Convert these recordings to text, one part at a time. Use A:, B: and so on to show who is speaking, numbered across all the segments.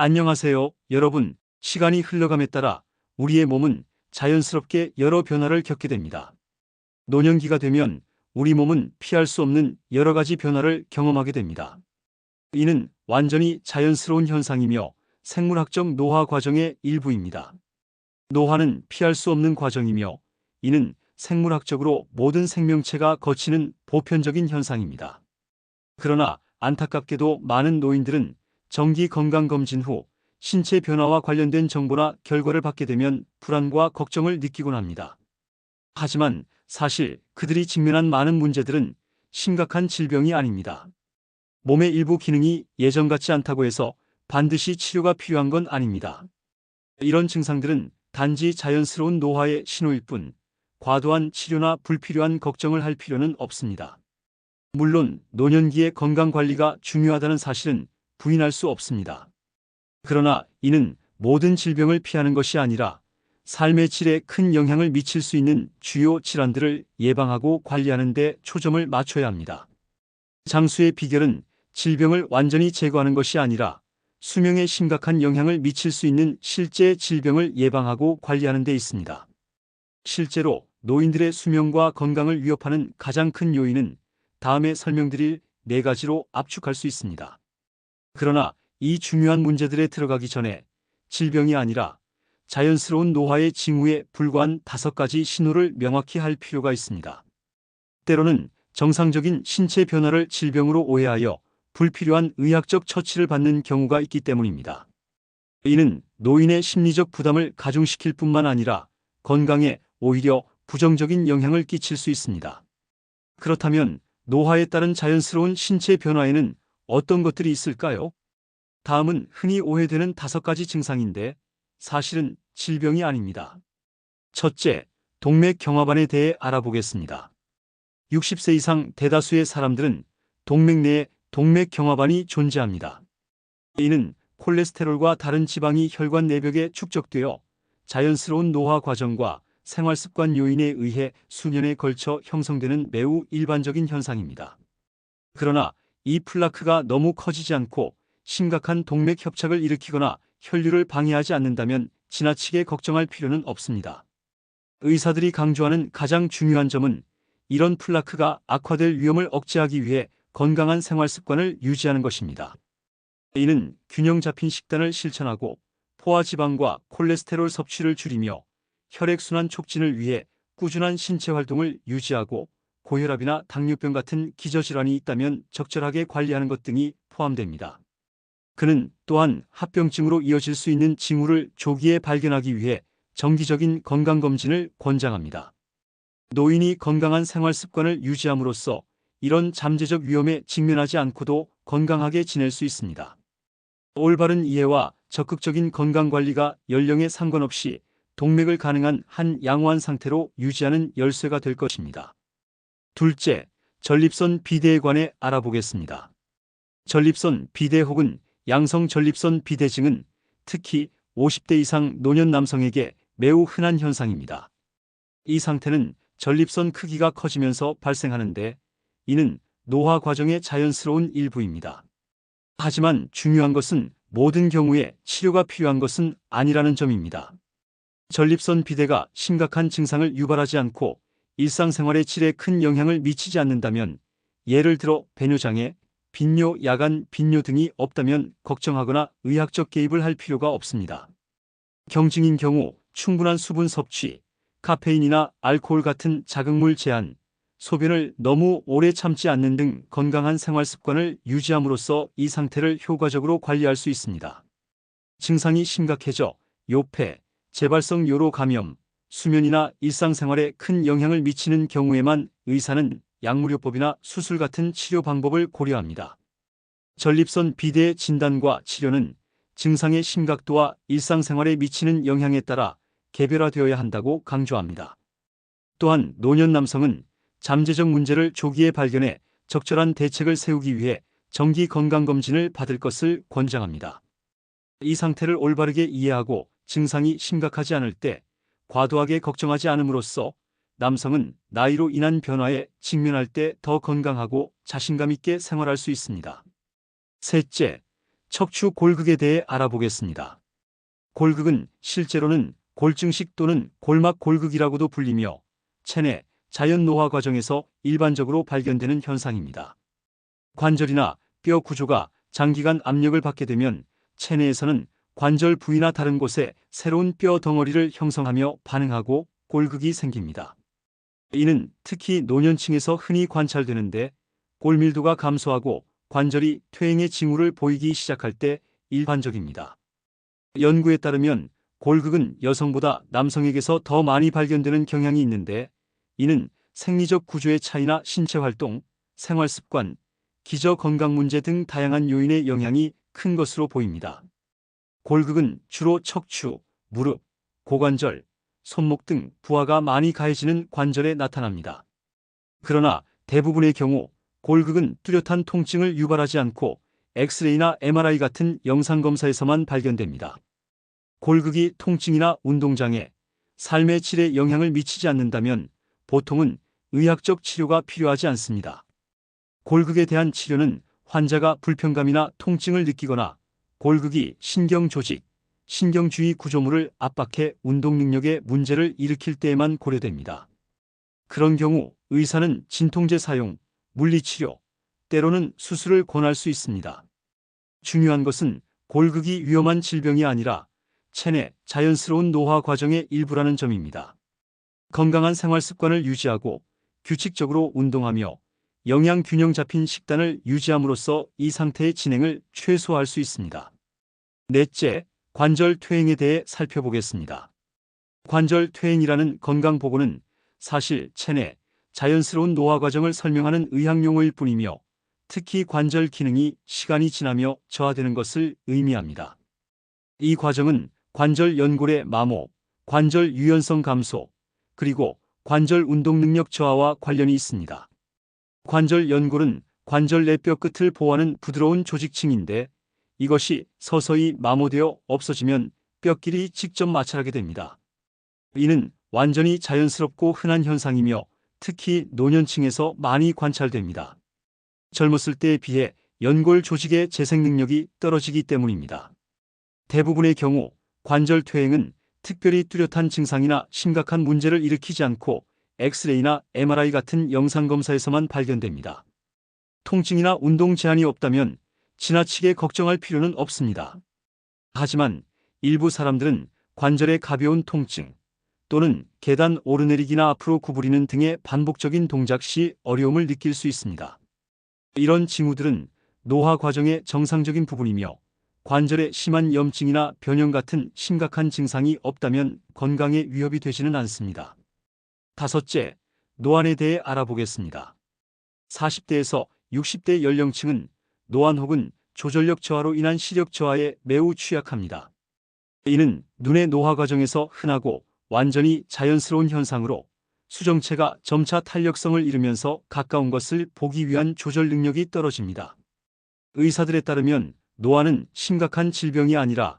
A: 안녕하세요, 여러분. 시간이 흘러감에 따라 우리의 몸은 자연스럽게 여러 변화를 겪게 됩니다. 노년기가 되면 우리 몸은 피할 수 없는 여러 가지 변화를 경험하게 됩니다. 이는 완전히 자연스러운 현상이며 생물학적 노화 과정의 일부입니다. 노화는 피할 수 없는 과정이며 이는 생물학적으로 모든 생명체가 거치는 보편적인 현상입니다. 그러나 안타깝게도 많은 노인들은 정기 건강검진 후 신체 변화와 관련된 정보나 결과를 받게 되면 불안과 걱정을 느끼곤 합니다. 하지만 사실 그들이 직면한 많은 문제들은 심각한 질병이 아닙니다. 몸의 일부 기능이 예전 같지 않다고 해서 반드시 치료가 필요한 건 아닙니다. 이런 증상들은 단지 자연스러운 노화의 신호일 뿐 과도한 치료나 불필요한 걱정을 할 필요는 없습니다. 물론 노년기의 건강 관리가 중요하다는 사실은 부인할 수 없습니다. 그러나 이는 모든 질병을 피하는 것이 아니라 삶의 질에 큰 영향을 미칠 수 있는 주요 질환들을 예방하고 관리하는 데 초점을 맞춰야 합니다. 장수의 비결은 질병을 완전히 제거하는 것이 아니라 수명에 심각한 영향을 미칠 수 있는 실제 질병을 예방하고 관리하는 데 있습니다. 실제로 노인들의 수명과 건강을 위협하는 가장 큰 요인은 다음에 설명드릴 네 가지로 압축할 수 있습니다. 그러나 이 중요한 문제들에 들어가기 전에 질병이 아니라 자연스러운 노화의 징후에 불과한 다섯 가지 신호를 명확히 할 필요가 있습니다. 때로는 정상적인 신체 변화를 질병으로 오해하여 불필요한 의학적 처치를 받는 경우가 있기 때문입니다. 이는 노인의 심리적 부담을 가중시킬 뿐만 아니라 건강에 오히려 부정적인 영향을 끼칠 수 있습니다. 그렇다면 노화에 따른 자연스러운 신체 변화에는 어떤 것들이 있을까요? 다음은 흔히 오해되는 다섯 가지 증상인데 사실은 질병이 아닙니다. 첫째, 동맥 경화반에 대해 알아보겠습니다. 60세 이상 대다수의 사람들은 동맥 내에 동맥 경화반이 존재합니다. 이는 콜레스테롤과 다른 지방이 혈관 내벽에 축적되어 자연스러운 노화 과정과 생활 습관 요인에 의해 수년에 걸쳐 형성되는 매우 일반적인 현상입니다. 그러나 이 플라크가 너무 커지지 않고 심각한 동맥 협착을 일으키거나 혈류를 방해하지 않는다면 지나치게 걱정할 필요는 없습니다. 의사들이 강조하는 가장 중요한 점은 이런 플라크가 악화될 위험을 억제하기 위해 건강한 생활 습관을 유지하는 것입니다. 이는 균형 잡힌 식단을 실천하고 포화 지방과 콜레스테롤 섭취를 줄이며 혈액순환 촉진을 위해 꾸준한 신체 활동을 유지하고 고혈압이나 당뇨병 같은 기저질환이 있다면 적절하게 관리하는 것 등이 포함됩니다. 그는 또한 합병증으로 이어질 수 있는 징후를 조기에 발견하기 위해 정기적인 건강검진을 권장합니다. 노인이 건강한 생활 습관을 유지함으로써 이런 잠재적 위험에 직면하지 않고도 건강하게 지낼 수 있습니다. 올바른 이해와 적극적인 건강관리가 연령에 상관없이 동맥을 가능한 한 양호한 상태로 유지하는 열쇠가 될 것입니다. 둘째, 전립선 비대에 관해 알아보겠습니다. 전립선 비대 혹은 양성 전립선 비대증은 특히 50대 이상 노년 남성에게 매우 흔한 현상입니다. 이 상태는 전립선 크기가 커지면서 발생하는데 이는 노화 과정의 자연스러운 일부입니다. 하지만 중요한 것은 모든 경우에 치료가 필요한 것은 아니라는 점입니다. 전립선 비대가 심각한 증상을 유발하지 않고 일상생활의 질에 큰 영향을 미치지 않는다면 예를 들어 배뇨장애, 빈뇨, 야간 빈뇨 등이 없다면 걱정하거나 의학적 개입을 할 필요가 없습니다. 경증인 경우 충분한 수분 섭취, 카페인이나 알코올 같은 자극물 제한, 소변을 너무 오래 참지 않는 등 건강한 생활 습관을 유지함으로써 이 상태를 효과적으로 관리할 수 있습니다. 증상이 심각해져 요폐, 재발성 요로 감염, 수면이나 일상생활에 큰 영향을 미치는 경우에만 의사는 약물요법이나 수술 같은 치료 방법을 고려합니다. 전립선 비대의 진단과 치료는 증상의 심각도와 일상생활에 미치는 영향에 따라 개별화되어야 한다고 강조합니다. 또한 노년 남성은 잠재적 문제를 조기에 발견해 적절한 대책을 세우기 위해 정기 건강검진을 받을 것을 권장합니다. 이 상태를 올바르게 이해하고 증상이 심각하지 않을 때 과도하게 걱정하지 않음으로써 남성은 나이로 인한 변화에 직면할 때 더 건강하고 자신감 있게 생활할 수 있습니다. 셋째, 척추 골극에 대해 알아보겠습니다. 골극은 실제로는 골증식 또는 골막 골극이라고도 불리며 체내 자연 노화 과정에서 일반적으로 발견되는 현상입니다. 관절이나 뼈 구조가 장기간 압력을 받게 되면 체내에서는 관절 부위나 다른 곳에 새로운 뼈 덩어리를 형성하며 반응하고 골극이 생깁니다. 이는 특히 노년층에서 흔히 관찰되는데 골밀도가 감소하고 관절이 퇴행의 징후를 보이기 시작할 때 일반적입니다. 연구에 따르면 골극은 여성보다 남성에게서 더 많이 발견되는 경향이 있는데 이는 생리적 구조의 차이나 신체 활동, 생활 습관, 기저 건강 문제 등 다양한 요인의 영향이 큰 것으로 보입니다. 골극은 주로 척추, 무릎, 고관절, 손목 등 부하가 많이 가해지는 관절에 나타납니다. 그러나 대부분의 경우 골극은 뚜렷한 통증을 유발하지 않고 엑스레이나 MRI 같은 영상검사에서만 발견됩니다. 골극이 통증이나 운동장애, 삶의 질에 영향을 미치지 않는다면 보통은 의학적 치료가 필요하지 않습니다. 골극에 대한 치료는 환자가 불편감이나 통증을 느끼거나 골극이 신경 조직, 신경주의 구조물을 압박해 운동 능력에 문제를 일으킬 때에만 고려됩니다. 그런 경우 의사는 진통제 사용, 물리치료, 때로는 수술을 권할 수 있습니다. 중요한 것은 골극이 위험한 질병이 아니라 체내 자연스러운 노화 과정의 일부라는 점입니다. 건강한 생활 습관을 유지하고 규칙적으로 운동하며 영양 균형 잡힌 식단을 유지함으로써 이 상태의 진행을 최소화할 수 있습니다. 넷째, 관절 퇴행에 대해 살펴보겠습니다. 관절 퇴행이라는 건강 보고는 사실 체내 자연스러운 노화 과정을 설명하는 의학 용어일 뿐이며 특히 관절 기능이 시간이 지나며 저하되는 것을 의미합니다. 이 과정은 관절 연골의 마모, 관절 유연성 감소, 그리고 관절 운동 능력 저하와 관련이 있습니다. 관절 연골은 관절 내 뼈 끝을 보호하는 부드러운 조직층인데 이것이 서서히 마모되어 없어지면 뼈끼리 직접 마찰하게 됩니다. 이는 완전히 자연스럽고 흔한 현상이며 특히 노년층에서 많이 관찰됩니다. 젊었을 때에 비해 연골 조직의 재생 능력이 떨어지기 때문입니다. 대부분의 경우 관절 퇴행은 특별히 뚜렷한 증상이나 심각한 문제를 일으키지 않고 엑스레이나 MRI 같은 영상검사에서만 발견됩니다. 통증이나 운동 제한이 없다면 지나치게 걱정할 필요는 없습니다. 하지만 일부 사람들은 관절의 가벼운 통증 또는 계단 오르내리기나 앞으로 구부리는 등의 반복적인 동작 시 어려움을 느낄 수 있습니다. 이런 징후들은 노화 과정의 정상적인 부분이며 관절에 심한 염증이나 변형 같은 심각한 증상이 없다면 건강에 위협이 되지는 않습니다. 다섯째, 노안에 대해 알아보겠습니다. 40대에서 60대 연령층은 노안 혹은 조절력 저하로 인한 시력 저하에 매우 취약합니다. 이는 눈의 노화 과정에서 흔하고 완전히 자연스러운 현상으로 수정체가 점차 탄력성을 잃으면서 가까운 것을 보기 위한 조절 능력이 떨어집니다. 의사들에 따르면 노화는 심각한 질병이 아니라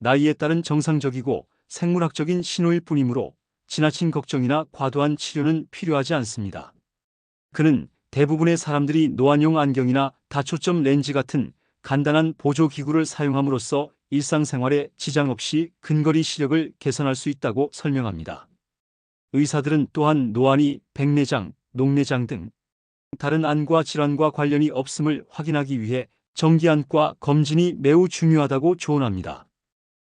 A: 나이에 따른 정상적이고 생물학적인 신호일 뿐이므로 지나친 걱정이나 과도한 치료는 필요하지 않습니다. 그는 대부분의 사람들이 노안용 안경이나 다초점 렌즈 같은 간단한 보조기구를 사용함으로써 일상생활에 지장 없이 근거리 시력을 개선할 수 있다고 설명합니다. 의사들은 또한 노안이 백내장, 녹내장 등 다른 안과 질환과 관련이 없음을 확인하기 위해 정기안과 검진이 매우 중요하다고 조언합니다.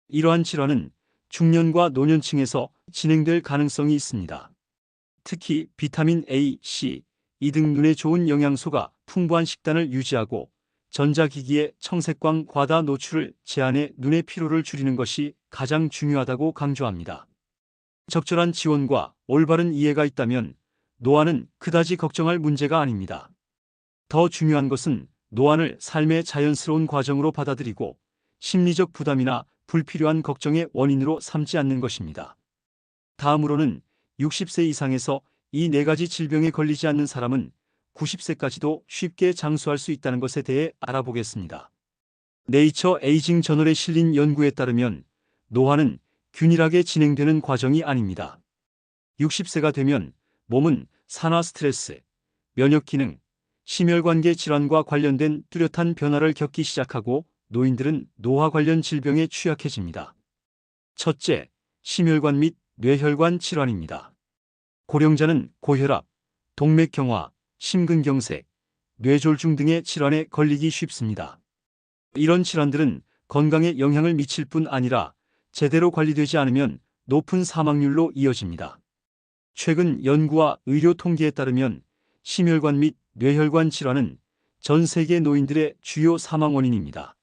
A: 이러한 질환은 중년과 노년층에서 진행될 가능성이 있습니다. 특히 비타민 A, C, E 등 눈에 좋은 영양소가 풍부한 식단을 유지하고 전자기기의 청색광 과다 노출을 제한해 눈의 피로를 줄이는 것이 가장 중요하다고 강조합니다. 적절한 지원과 올바른 이해가 있다면 노안은 그다지 걱정할 문제가 아닙니다. 더 중요한 것은 노안을 삶의 자연스러운 과정으로 받아들이고 심리적 부담이나 불필요한 걱정의 원인으로 삼지 않는 것입니다. 다음으로는 60세 이상에서 이 네 가지 질병에 걸리지 않는 사람은 90세까지도 쉽게 장수할 수 있다는 것에 대해 알아보겠습니다. 네이처 에이징 저널에 실린 연구에 따르면 노화는 균일하게 진행되는 과정이 아닙니다. 60세가 되면 몸은 산화 스트레스, 면역 기능, 심혈관계 질환과 관련된 뚜렷한 변화를 겪기 시작하고 노인들은 노화 관련 질병에 취약해집니다. 첫째, 심혈관 및 뇌혈관 질환입니다. 고령자는 고혈압, 동맥경화, 심근경색, 뇌졸중 등의 질환에 걸리기 쉽습니다. 이런 질환들은 건강에 영향을 미칠 뿐 아니라 제대로 관리되지 않으면 높은 사망률로 이어집니다. 최근 연구와 의료 통계에 따르면 심혈관 및 뇌혈관 질환은 전 세계 노인들의 주요 사망 원인입니다.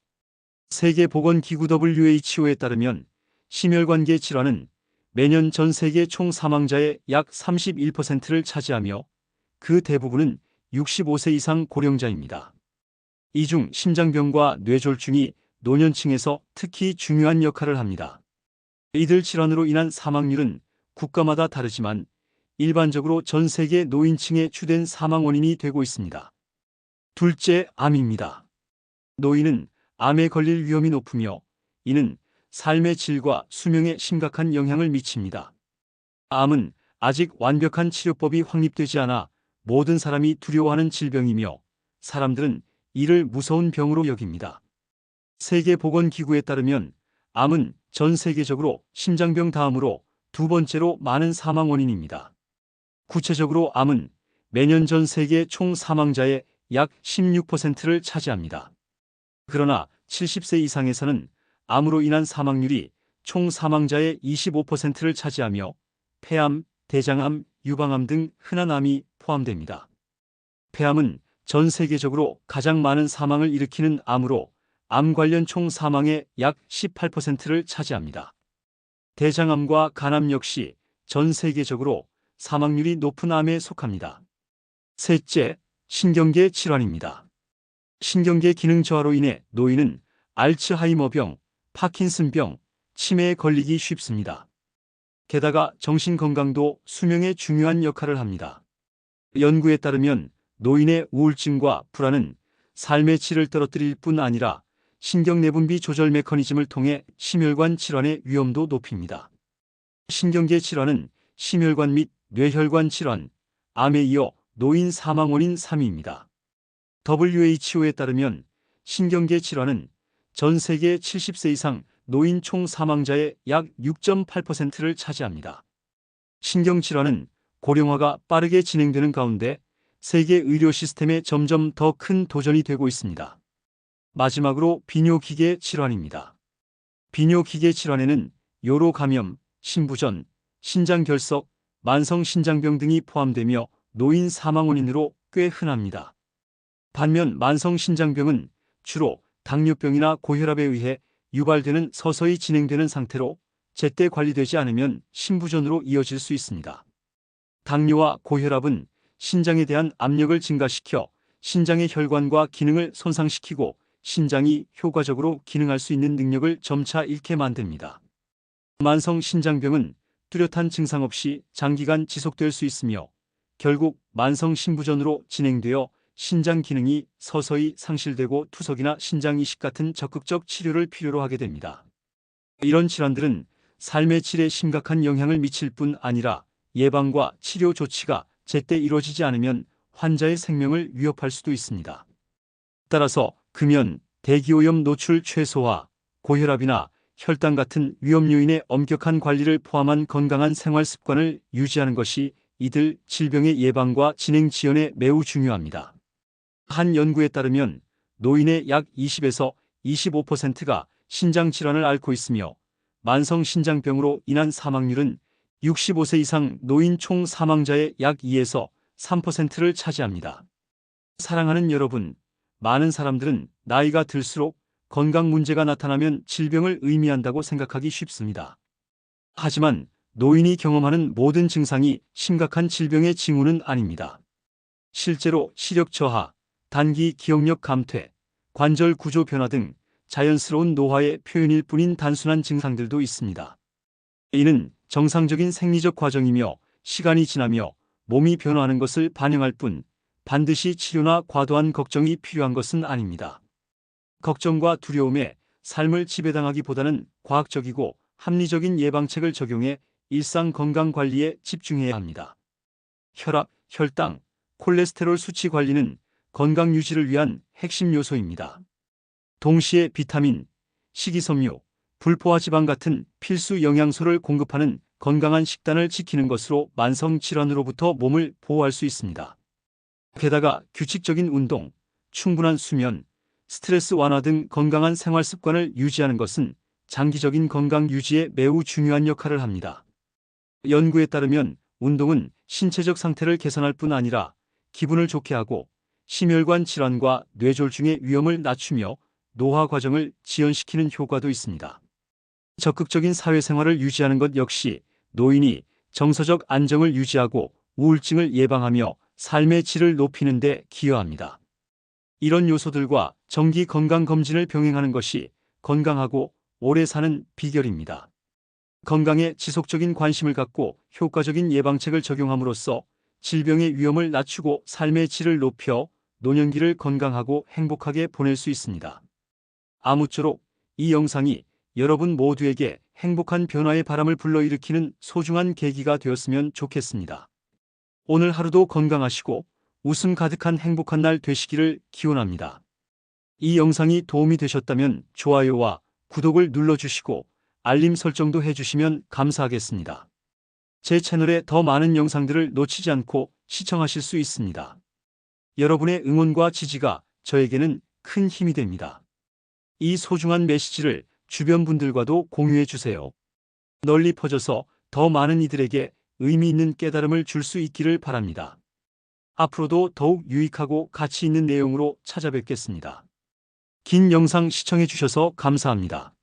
A: 세계보건기구 WHO에 따르면 심혈관계 질환은 매년 전 세계 총 사망자의 약 31%를 차지하며 그 대부분은 65세 이상 고령자입니다. 이 중 심장병과 뇌졸중이 노년층에서 특히 중요한 역할을 합니다. 이들 질환으로 인한 사망률은 국가마다 다르지만 일반적으로 전 세계 노인층의 주된 사망 원인이 되고 있습니다. 둘째, 암입니다. 노인은 암에 걸릴 위험이 높으며 이는 삶의 질과 수명에 심각한 영향을 미칩니다. 암은 아직 완벽한 치료법이 확립되지 않아 모든 사람이 두려워하는 질병이며 사람들은 이를 무서운 병으로 여깁니다. 세계보건기구에 따르면 암은 전 세계적으로 심장병 다음으로 두 번째로 많은 사망 원인입니다. 구체적으로 암은 매년 전 세계 총 사망자의 약 16%를 차지합니다. 그러나 70세 이상에서는 암으로 인한 사망률이 총 사망자의 25%를 차지하며 폐암, 대장암, 유방암 등 흔한 암이 포함됩니다. 폐암은 전 세계적으로 가장 많은 사망을 일으키는 암으로 암 관련 총 사망의 약 18%를 차지합니다. 대장암과 간암 역시 전 세계적으로 사망률이 높은 암에 속합니다. 셋째, 신경계 질환입니다. 신경계 기능 저하로 인해 노인은 알츠하이머병, 파킨슨병, 치매에 걸리기 쉽습니다. 게다가 정신 건강도 수명에 중요한 역할을 합니다. 연구에 따르면 노인의 우울증과 불안은 삶의 질을 떨어뜨릴 뿐 아니라 신경 내분비 조절 메커니즘을 통해 심혈관 질환의 위험도 높입니다. 신경계 질환은 심혈관 및 뇌혈관 질환, 암에 이어 노인 사망 원인 3위입니다. WHO에 따르면 신경계 질환은 전 세계 70세 이상 노인 총 사망자의 약 6.8%를 차지합니다. 신경질환은 고령화가 빠르게 진행되는 가운데 세계 의료 시스템에 점점 더 큰 도전이 되고 있습니다. 마지막으로 비뇨기계 질환입니다. 비뇨기계 질환에는 요로 감염, 신부전, 신장결석, 만성신장병 등이 포함되며 노인 사망 원인으로 꽤 흔합니다. 반면 만성신장병은 주로 당뇨병이나 고혈압에 의해 유발되는 서서히 진행되는 상태로 제때 관리되지 않으면 신부전으로 이어질 수 있습니다. 당뇨와 고혈압은 신장에 대한 압력을 증가시켜 신장의 혈관과 기능을 손상시키고 신장이 효과적으로 기능할 수 있는 능력을 점차 잃게 만듭니다. 만성 신장병은 뚜렷한 증상 없이 장기간 지속될 수 있으며 결국 만성 신부전으로 진행되어 신장 기능이 서서히 상실되고 투석이나 신장 이식 같은 적극적 치료를 필요로 하게 됩니다. 이런 질환들은 삶의 질에 심각한 영향을 미칠 뿐 아니라 예방과 치료 조치가 제때 이루어지지 않으면 환자의 생명을 위협할 수도 있습니다. 따라서 금연, 대기오염 노출 최소화, 고혈압이나 혈당 같은 위험 요인의 엄격한 관리를 포함한 건강한 생활 습관을 유지하는 것이 이들 질병의 예방과 진행 지연에 매우 중요합니다. 한 연구에 따르면 노인의 약 20에서 25%가 신장 질환을 앓고 있으며 만성 신장병으로 인한 사망률은 65세 이상 노인 총 사망자의 약 2에서 3%를 차지합니다. 사랑하는 여러분, 많은 사람들은 나이가 들수록 건강 문제가 나타나면 질병을 의미한다고 생각하기 쉽습니다. 하지만 노인이 경험하는 모든 증상이 심각한 질병의 징후는 아닙니다. 실제로 시력 저하, 단기 기억력 감퇴, 관절 구조 변화 등 자연스러운 노화의 표현일 뿐인 단순한 증상들도 있습니다. 이는 정상적인 생리적 과정이며 시간이 지나며 몸이 변화하는 것을 반영할 뿐 반드시 치료나 과도한 걱정이 필요한 것은 아닙니다. 걱정과 두려움에 삶을 지배당하기보다는 과학적이고 합리적인 예방책을 적용해 일상 건강 관리에 집중해야 합니다. 혈압, 혈당, 콜레스테롤 수치 관리는 건강 유지를 위한 핵심 요소입니다. 동시에 비타민, 식이섬유, 불포화 지방 같은 필수 영양소를 공급하는 건강한 식단을 지키는 것으로 만성 질환으로부터 몸을 보호할 수 있습니다. 게다가 규칙적인 운동, 충분한 수면, 스트레스 완화 등 건강한 생활 습관을 유지하는 것은 장기적인 건강 유지에 매우 중요한 역할을 합니다. 연구에 따르면 운동은 신체적 상태를 개선할 뿐 아니라 기분을 좋게 하고 심혈관 질환과 뇌졸중의 위험을 낮추며 노화 과정을 지연시키는 효과도 있습니다. 적극적인 사회생활을 유지하는 것 역시 노인이 정서적 안정을 유지하고 우울증을 예방하며 삶의 질을 높이는 데 기여합니다. 이런 요소들과 정기 건강 검진을 병행하는 것이 건강하고 오래 사는 비결입니다. 건강에 지속적인 관심을 갖고 효과적인 예방책을 적용함으로써 질병의 위험을 낮추고 삶의 질을 높여 노년기를 건강하고 행복하게 보낼 수 있습니다. 아무쪼록 이 영상이 여러분 모두에게 행복한 변화의 바람을 불러일으키는 소중한 계기가 되었으면 좋겠습니다. 오늘 하루도 건강하시고 웃음 가득한 행복한 날 되시기를 기원합니다. 이 영상이 도움이 되셨다면 좋아요와 구독을 눌러주시고 알림 설정도 해주시면 감사하겠습니다. 제 채널에 더 많은 영상들을 놓치지 않고 시청하실 수 있습니다. 여러분의 응원과 지지가 저에게는 큰 힘이 됩니다. 이 소중한 메시지를 주변 분들과도 공유해 주세요. 널리 퍼져서 더 많은 이들에게 의미 있는 깨달음을 줄 수 있기를 바랍니다. 앞으로도 더욱 유익하고 가치 있는 내용으로 찾아뵙겠습니다. 긴 영상 시청해 주셔서 감사합니다.